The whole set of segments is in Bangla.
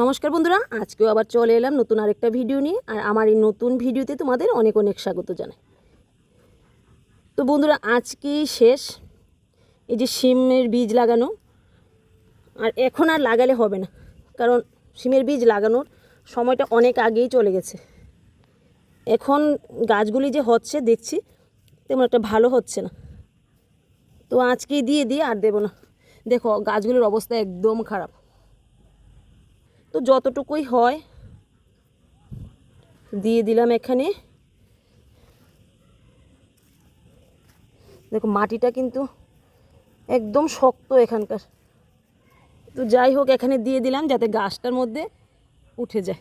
নমস্কার বন্ধুরা, আজকেও আবার চলে এলাম নতুন আরেকটা ভিডিও নিয়ে, আর আমার এই নতুন ভিডিওতে তোমাদের অনেক অনেক স্বাগত জানাই। তো বন্ধুরা, আজকেই শেষ, এই যে সিমের বীজ লাগানো, আর এখন আর লাগালে হবে না, কারণ সিমের বীজ লাগানোর সময়টা অনেক আগেই চলে গেছে। এখন গাছগুলি যে হচ্ছে দেখছি, তেমন একটা ভালো হচ্ছে না। তো আজকেই দিয়ে দিয়ে আর দেবো না। দেখো, গাছগুলির অবস্থা একদম খারাপ। তো যতটুকুই হয়, দিয়ে দিলাম এখানে। দেখো, মাটিটা কিন্তু একদম শক্ত এখানকার। তো যাই হোক, এখানে দিয়ে দিলাম যাতে গাছটার মধ্যে উঠে যায়।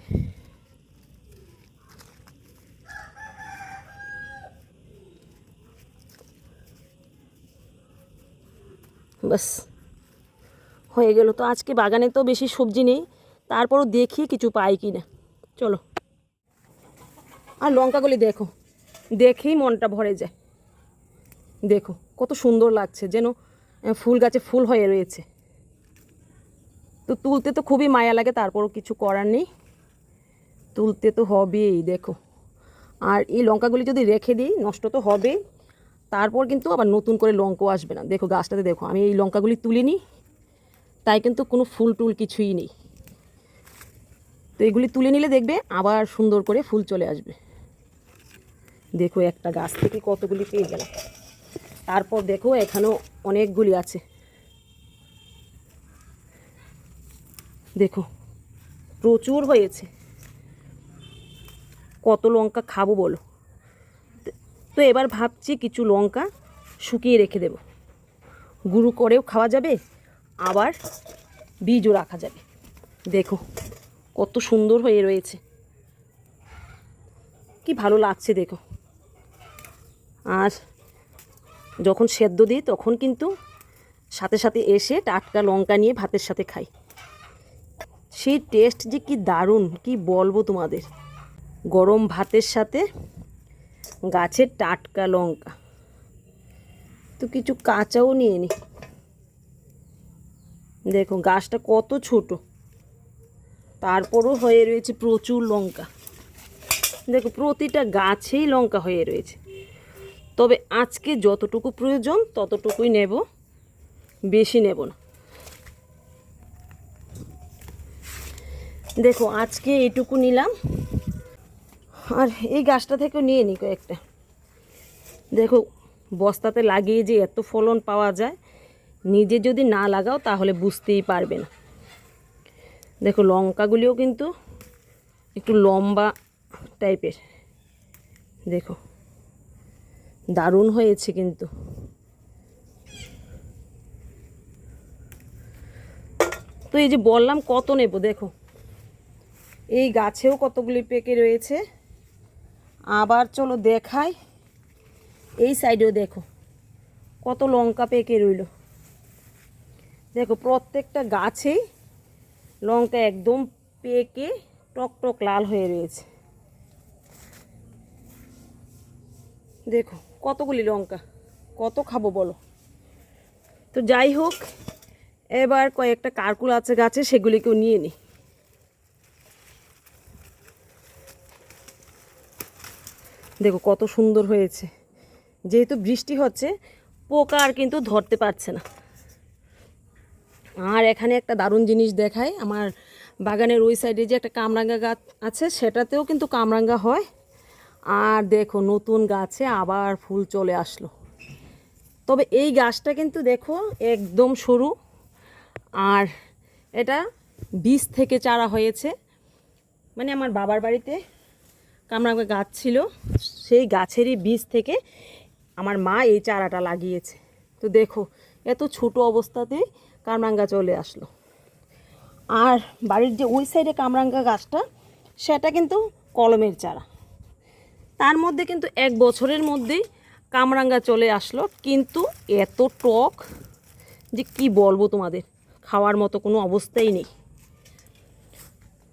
বাস হয়ে গেল। তো আজকে বাগানে তো বেশি সবজি নেই। তারপরও দেখি কিছু পাই কি না। চলো। আর লঙ্কাগুলি দেখো। দেখেই মনটা ভরে যায়। দেখো, কত সুন্দর লাগছে যেন ফুল গাছে ফুল হয়ে রয়েছে। তো তুলতে তো খুবই মায়া লাগে, তারপরও কিছু করার নেই। তুলতে তো হবেই, দেখো। আর এই লঙ্কাগুলি যদি রেখে দিই, নষ্ট তো হবে তারপর কিন্তু আবার নতুন করে লঙ্কাও আসবে না। দেখো, গাছটাতে দেখো, আমি এই লঙ্কাগুলি তুলিনি। তাই কিন্তু কোনো ফুল টুল কিছুই নেই। তো এগুলি তুলে নিলে দেখবে আবার সুন্দর করে ফুল চলে আসবে। দেখো একটা গাছ থেকে কতগুলি পেয়ে গেলাম। তারপর দেখো এখানেও অনেকগুলি আছে। দেখো, প্রচুর হয়েছে। কত লঙ্কা খাব বলো? তো এবার ভাবছি কিছু লঙ্কা শুকিয়ে রেখে দেব। গুঁড়ো করেও খাওয়া যাবে, আবার বীজও রাখা যাবে। দেখো। কত সুন্দর হয়ে রয়েছে। কি ভালো লাগছে দেখো। আর যখন সেদ্ধ দিই, তখন কিন্তু সাথে সাথে এসে টাটকা লঙ্কা নিয়ে ভাতের সাথে খাই। সেই টেস্ট যে কি দারুণ, কি বলব তোমাদের। গরম ভাতের সাথে গাছের টাটকা লঙ্কা। তো কিছু কাঁচাও নিয়ে নি। দেখো, গাছটা কত ছোট। তারপরও হয়ে রয়েছে প্রচুর লঙ্কা। দেখো, প্রতিটা গাছেই লঙ্কা হয়ে রয়েছে। তবে আজকে যতটুকু প্রয়োজন, ততটুকুই নেব, বেশি নেব না। দেখো, আজকে এইটুকু নিলাম। আর এই গাছটা থেকেও নিয়ে নিই কয়েকটা। দেখো, বস্তাতে লাগিয়ে যে এত ফলন পাওয়া যায়, নিজে যদি না লাগাও, তাহলে বুঝতেই পারবে না। দেখো লঙ্কাগুলিও কিন্তু একটু লম্বা টাইপের। দেখো, দারুণ হয়েছে কিন্তু। তো এই যে বললাম কত নেব, দেখো। এই গাছেও কতগুলি পেকে রয়েছে। আবার চলো দেখাই। এই সাইডেও দেখো, কত লঙ্কা পেকে রইল। দেখো, প্রত্যেকটা গাছেই লঙ্কা একদম পেকে টক টক লাল হয়ে রয়েছে। দেখো, কতগুলি লঙ্কা? কত খাব বলো? তো যাই হোক, এবার কয়েকটা কারকুল আছে গাছে, সেগুলিকেও নিয়ে নিই দেখো, কত সুন্দর হয়েছে। যেহেতু বৃষ্টি হচ্ছে, পোকা আর কিন্তু ধরতে পারছে না। আর এখানে একটা দারুণ জিনিস দেখায়। আমার বাগানের ওই সাইডে যে একটা কামরাঙ্গা গাছ আছে, সেটাতেও কিন্তু কামরাঙ্গা হয়। আর দেখো, নতুন গাছে আবার ফুল চলে আসলো। তবে এই গাছটা কিন্তু দেখো, একদম সরু। আর এটা বীজ থেকে চারা হয়েছে। মানে আমার বাবার বাড়িতে কামরাঙ্গা গাছ ছিল, সেই গাছেরই বীজ থেকে আমার মা এই চারাটা লাগিয়েছে। তো দেখো, এত ছোট অবস্থাতেই কামরাঙ্গা চলে আসলো। আর বাড়ির যে ওই সাইডে কামরাঙ্গা গাছটা, সেটা কিন্তু কলমের চারা। তার মধ্যে কিন্তু এক বছরের মধ্যেই কামরাঙ্গা চলে আসলো। কিন্তু এত টক যে কি বলব তোমাদের, খাওয়ার মতো কোনো অবস্থাই নেই।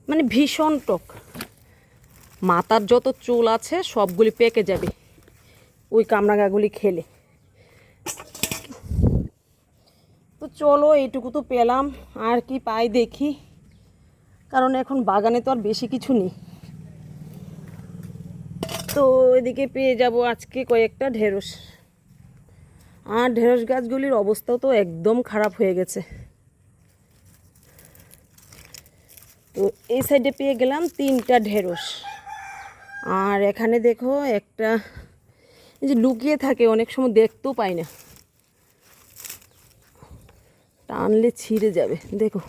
মানে ভীষণ টক। মাথার যত চুল আছে, সবগুলি পেকে যাবে ওই কামরাঙ্গাগুলি খেলে তো চলো, এইটুকু তো পেলাম। আর কি পাই দেখি। কারণ এখন বাগানে তো আর বেশি কিছু নেই। তো এদিকে পেয়ে যাব আজকে কয়েকটা ঢেঁড়স। আর ঢেঁড়স গাছগুলির অবস্থাও তো একদম খারাপ হয়ে গেছে। তো এই সাইডে পেয়ে গেলাম তিনটা ঢেঁড়স। আর এখানে দেখো একটা যে লুকিয়ে থাকে, অনেক সময় দেখতেও পাই না। টানলে ছিঁড়ে যাবে। দেখো।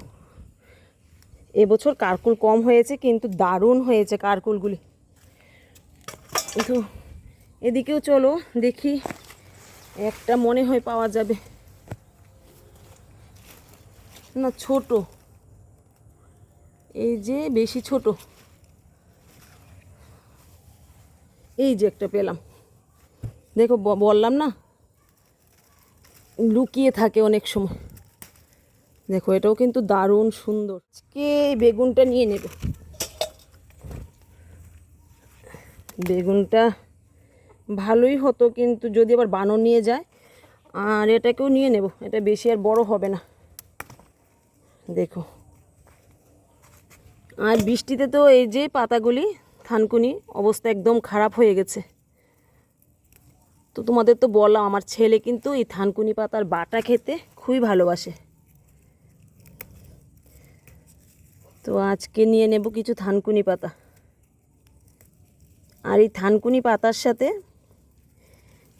এবছর কারকুল কম হয়েছে, কিন্তু দারুণ হয়েছে কারকুলগুলি। কিন্তু এদিকেও চলো, দেখি একটা মনে হয় পাওয়া যাবে। না, ছোট। এই যে বেশি ছোট। এই যে একটা পেলাম। দেখো বললাম না? লুকিয়ে থাকে অনেক সময়। দেখো, এটাও কিন্তু দারুণ সুন্দর। আজকে এই বেগুনটা নিয়ে নেব। বেগুনটা ভালোই হতো কিন্তু যদি আবার বানর নিয়ে যায়, আর এটাকেও নিয়ে নেব। এটা বেশি আর বড় হবে না। দেখো। আর বৃষ্টিতে তো এই যে পাতাগুলি, থানকুনি, অবস্থা একদম খারাপ হয়ে গেছে। তো তোমাদের তো বললাম, আমার ছেলে কিন্তু এই থানকুনি পাতার বাটা খেতে খুবই ভালোবাসে। তো আজকে নিয়ে নেব কিছু থানকুনি পাতা। আর এই থানকুনি পাতার সাথে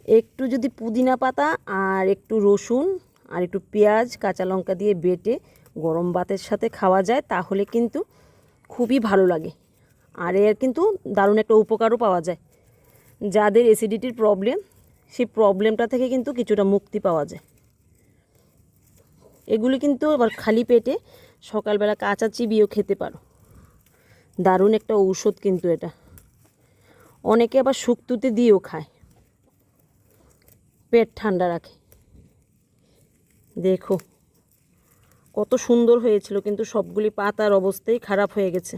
একটু যদি পুদিনা পাতা আর একটু রসুন আর একটু পেঁয়াজ, কাঁচা লঙ্কা দিয়ে বেটে গরম ভাতের সাথে খাওয়া যায়, তাহলে কিন্তু খুবই ভালো লাগে। আর এর কিন্তু দারুণ একটা উপকারও পাওয়া যায়। যাদের অ্যাসিডিটির প্রবলেম সেই প্রবলেমটা থেকে কিন্তু কিছুটা মুক্তি পাওয়া যায়। এগুলি কিন্তু আবার খালি পেটে সকালবেলা কাঁচা চিবিয়েও খেতে পারো। দারুণ একটা ঔষধ কিন্তু এটা। অনেকে আবার শুক্তুতে দিয়েও খায়। পেট ঠান্ডা রাখে। দেখো, কত সুন্দর হয়েছিল কিন্তু সবগুলি পাতার অবস্থাই খারাপ হয়ে গেছে।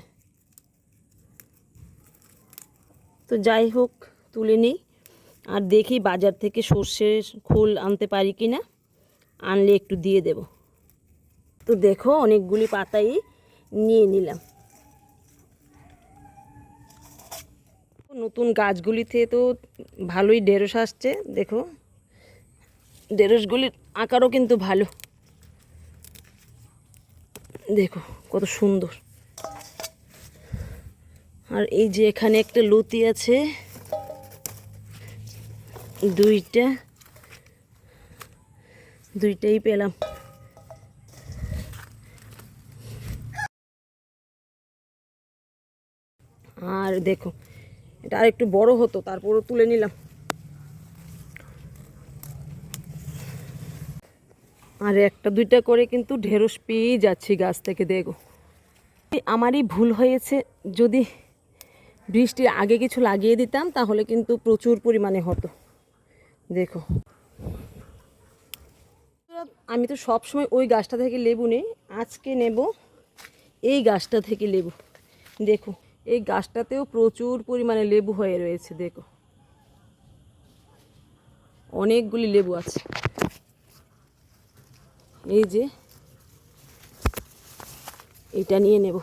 তো যাই হোক, তুলে নিই। আর দেখি বাজার থেকে সর্ষের খোল আনতে পারি কি না আনলে একটু দিয়ে দেব। তো দেখো, অনেকগুলি পাতাই নিয়ে নিলাম। নতুন গাছগুলিতে তো ভালোই ঢেঁড়স আসছে, দেখো। ঢেঁড়সগুলির আকারও কিন্তু ভালো। দেখো, কত সুন্দর। আর এই যে এখানে একটা লতি আছে, দুইটা, দুইটাই পেলাম। আর দেখো, এটা আর একটু বড় হতো, তারপরও তুলে নিলাম। আর একটা দুইটা করে কিন্তু ঢেঁড়স পেয়েই যাচ্ছি গাছ থেকে, দেখো। আমারই ভুল হয়েছে, যদি বৃষ্টির আগে কিছু লাগিয়ে দিতাম, তাহলে কিন্তু প্রচুর পরিমাণে হতো। দেখো। আমি তো সব সময় ওই গাছটা থেকে লেবু নেই, আজকে নেব এই গাছটা থেকে লেবু। দেখো এই গাছটাতেও প্রচুর পরিমাণে লেবু হয়ে রয়েছে, দেখো। অনেকগুলি লেবু আছে। এই যে, এটা নিয়ে নেব।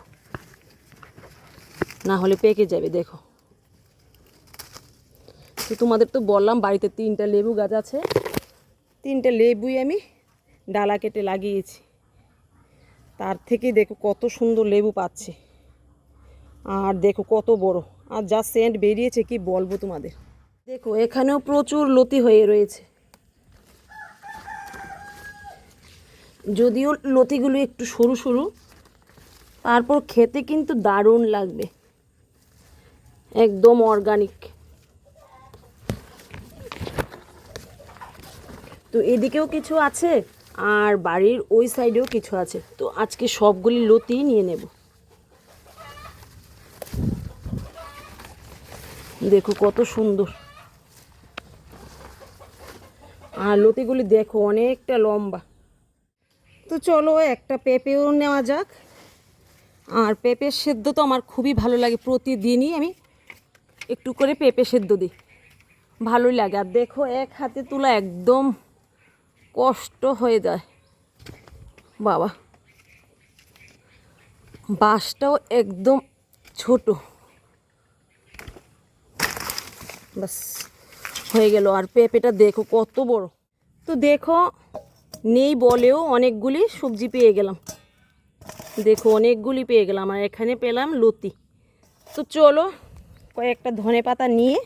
না হলে পেকে যাবে, দেখো। তো তোমাদের তো বললাম, বাড়িতে তিনটা লেবু গাছ আছে। তিনটা লেবুই আমি ডালা কেটে লাগিয়েছি। তার থেকে দেখো কত সুন্দর লেবু পাচ্ছি। আর দেখো কত বড়। আর যা সেন্ট বেরিয়েছে, কি বলব তোমাদের? দেখো, এখানেও প্রচুর লতি হয়ে রয়েছে। যদিও লতিগুলো একটু সরু সরু, তারপর খেতে কিন্তু দারুণ লাগবে। একদম অর্গানিক তো এদিকেও কিছু আছে, আর বাড়ির ওই সাইডেও কিছু আছে। তো আজকে সবগুলি লতি নিয়ে নেব। দেখো কত সুন্দর। আর লতিগুলি দেখো অনেকটা লম্বা। তো চলো একটা পেঁপেও নেওয়া যাক। আর পেঁপের সেদ্ধ তো আমার খুবই ভালো লাগে, প্রতিদিনই আমি একটু করে পেঁপে সেদ্ধ দিই। ভালোই লাগে। আর দেখো এক হাতে তোলা একদম কষ্ট হয়ে যায়। বাবা, বাঁশটাও একদম ছোট। বাস হয়ে গেল। আর পেঁপেটা দেখো কত বড়। তো দেখো, নেই বলেও অনেকগুলি সবজি পেয়ে গেলাম। দেখো, অনেকগুলি পেয়ে গেলাম। আর এখানে পেলাম লতি। তো চলো, কয়েকটা ধনে পাতা নিয়ে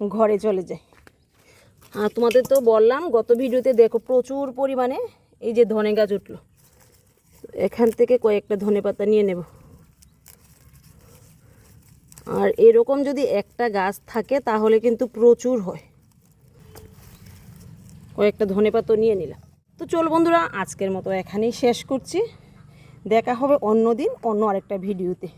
ঘরে চলে যাই। আর তোমাদের তো বললাম, গত ভিডিওতে দেখো প্রচুর পরিমাণে এই যে ধনে গাছ উঠল। এখান থেকে কয়েকটা ধনে পাতা নিয়ে নেব। আর এরকম যদি একটা গাছ থাকে, তাহলে কিন্তু প্রচুর হয়। কয়েকটা ধনে পাতো নিয়ে নিলাম। তো চল বন্ধুরা, আজকের মতো এখানেই শেষ করছি। দেখা হবে অন্য দিন অন্য আরেকটা ভিডিওতে।